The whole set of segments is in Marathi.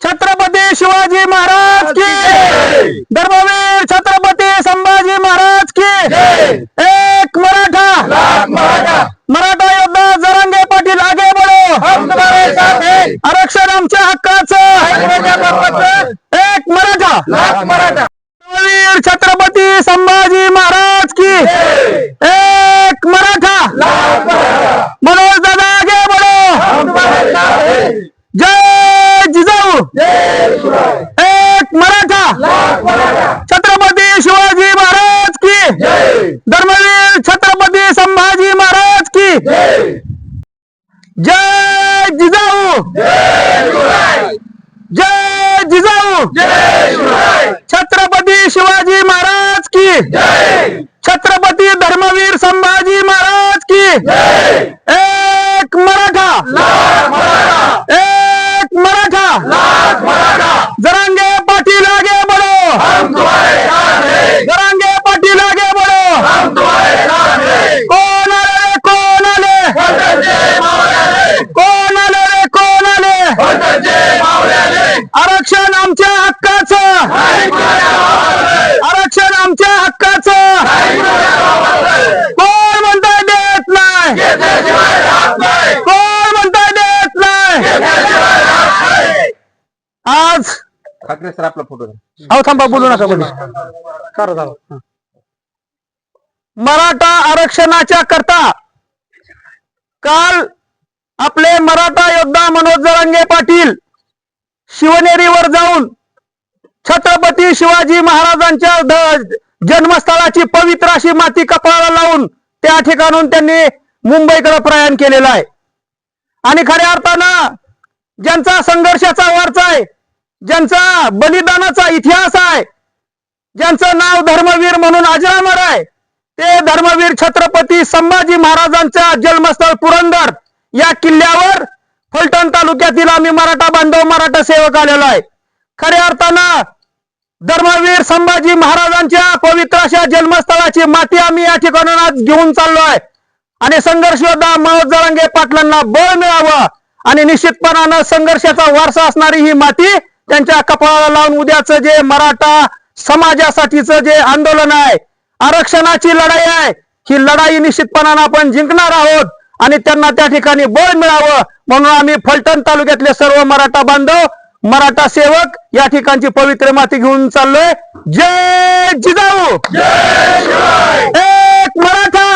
छत्रपती शिवाजी महाराज की धर्मवीर छत्रपती संभाजी महाराज की एक मराठा! मराठा! योद्धा जरांगे पाटील आगे बढो! आरक्षण आमच्या हक्काचं! एक मराठा! धर्मवीर छत्रपती संभाजी महाराज की एक मराठा मनोज दादा आगे बढो जय जिजाऊ एक मराठा छत्रपती शिवाजी महाराज की धर्मवीर छत्रपती संभाजी महाराज की जय जिजाऊ। जय जिजाऊ। छत्रपती शिवाजी महाराज की। छत्रपती धर्मवीर संभाजी महाराज की। एक मराठा एक मराठा जरांगे पाटील आगे बढ़ो जरांगे पाटील आगे बढ़ो कोण आले रे कोण आले कोण आले रे कोण आले आरक्षण आमच्या हक्काचं. आरक्षण आमच्या हक्काचं. कोण म्हणताय देत नाही? कोण म्हणताय देत नाही? आज ठाकरे सर आपला फोटो अहो थांबा बोलू नका बोलू करा. मराठा आरक्षणाच्या करता काल आपले मराठा योद्धा मनोज जरांगे पाटील शिवनेरीवर जाऊन छत्रपती शिवाजी महाराजांच्या द- जन्मस्थळाची पवित्र अशी माती कपाळाला लावून त्या ठिकाणून त्यांनी मुंबईकडे प्रयाण केलेलं आहे. आणि खऱ्या अर्थानं ज्यांचा संघर्षाचा वारसा आहे ज्यांचा बलिदानाचा इतिहास आहे ज्यांचं नाव धर्मवीर म्हणून अजरामर आहे ते धर्मवीर छत्रपती संभाजी महाराजांचा जन्मस्थळ पुरंदर या किल्ल्यावर फलटण तालुक्यातील आम्ही मराठा बांधव मराठा सेवक आलेलो आहे. खऱ्या अर्थानं धर्मवीर संभाजी महाराजांच्या पवित्र अशा जन्मस्थळाची माती आम्ही या ठिकाणून आज घेऊन चाललो आहे. आणि संघर्ष योद्धा मनोज जरांगे पाटलांना बळ मिळावं आणि निश्चितपणानं संघर्षाचा वारसा असणारी ही माती त्यांच्या कपाळाला लावून उद्याचं जे मराठा समाजासाठीचं जे आंदोलन आहे आरक्षणाची लढाई आहे ही लढाई निश्चितपणानं आपण जिंकणार आहोत. आणि त्यांना त्या ठिकाणी बळ मिळावं म्हणून आम्ही फलटण तालुक्यातले सर्व मराठा बांधव मराठा सेवक या ठिकाणची पवित्र माती घेऊन चाललोय. जय जिजाऊ! एक मराठा!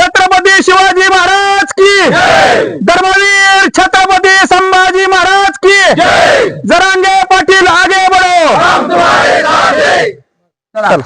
छत्रपती शिवाजी महाराज की! धर्मवीर छत्रपती संभाजी महाराज की! जरांगे पाटील आगे बढो! चला.